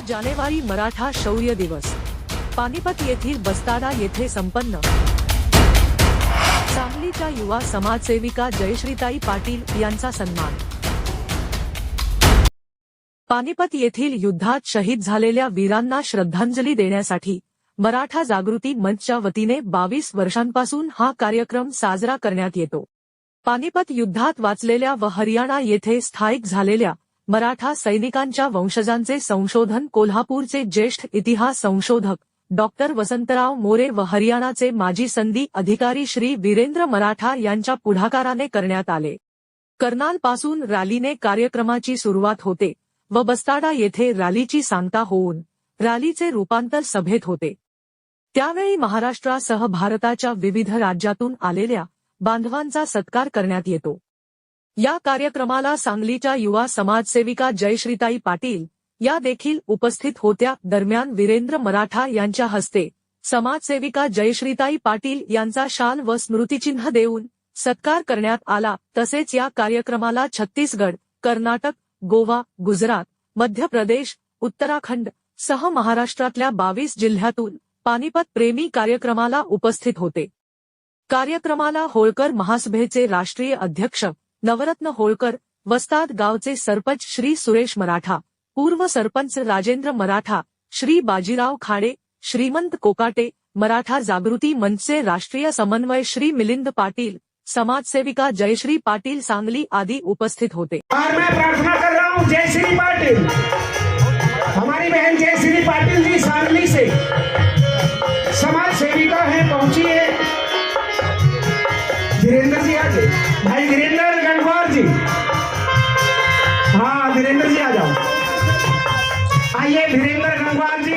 जानेवारी मराठा शौर्य दिवस. पानिपत येथील बस्ताडा येथे संपन्न. सांगलीच्या युवा समाजसेविका जयश्रीताई पाटील यांचा सन्मान. पानिपत येथील युद्धात शहीद झालेल्या वीरांना श्रद्धांजली देण्यासाठी मराठा जागृती मंचच्या वतीने बावीस वर्षांपासून हा कार्यक्रम साजरा करण्यात येतो. पानिपत युद्धात वाचलेल्या व हरियाणा येथे स्थायिक झालेल्या मराठा सैनिकांच्या वंशजांचे संशोधन कोल्हापूरचे ज्येष्ठ इतिहास संशोधक डॉक्टर वसंतराव मोरे व हरियाणाचे माजी संधी अधिकारी श्री वीरेंद्र मराठा यांच्या पुढाकाराने करण्यात आले. कर्नालपासून रॅलीने कार्यक्रमाची सुरुवात होते व बस्ताडा येथे रॅलीची सांगता होऊन रॅलीचे रूपांतर सभेत होते. त्यावेळी महाराष्ट्रासह भारताच्या विविध राज्यातून आलेल्या बांधवांचा सत्कार करण्यात येतो. या कार्यक्रमाला सांगलीच्या युवा समाजसेविका जयश्रीताई पाटील या देखील उपस्थित होत्या. दरम्यान वीरेंद्र मराठा यांच्या हस्ते समाजसेविका जयश्रीताई पाटील यांचा शाल व स्मृतिचिन्ह देऊन सत्कार करण्यात आला. तसेच या कार्यक्रमाला छत्तीसगड कर्नाटक गोवा गुजरात मध्य प्रदेश उत्तराखंड सह महाराष्ट्रातल्या बावीस जिल्ह्यातून पानिपत प्रेमी कार्यक्रमाला उपस्थित होते. कार्यक्रमाला होळकर महासभेचे राष्ट्रीय अध्यक्ष नवरत्न होळकर वस्ताद गावचे सरपंच श्री सुरेश मराठा पूर्व सरपंच राजेंद्र मराठा श्री बाजीराव खाडे श्रीमंत कोकाटे मराठा जागृती मंचचे राष्ट्रीय समन्वय श्री मिलिंद पाटील समाजसेविका जयश्री पाटील सांगली आदी उपस्थित होते. मैं प्रार्थना कर रहा हूँ जय श्री पाटिल। धीरेंद्र जी आ जाओ भाई धीरेंद्र गंगवार जी हाँ धीरेंद्र जी आ जाओ. आइए धीरेंद्र गंगवार जी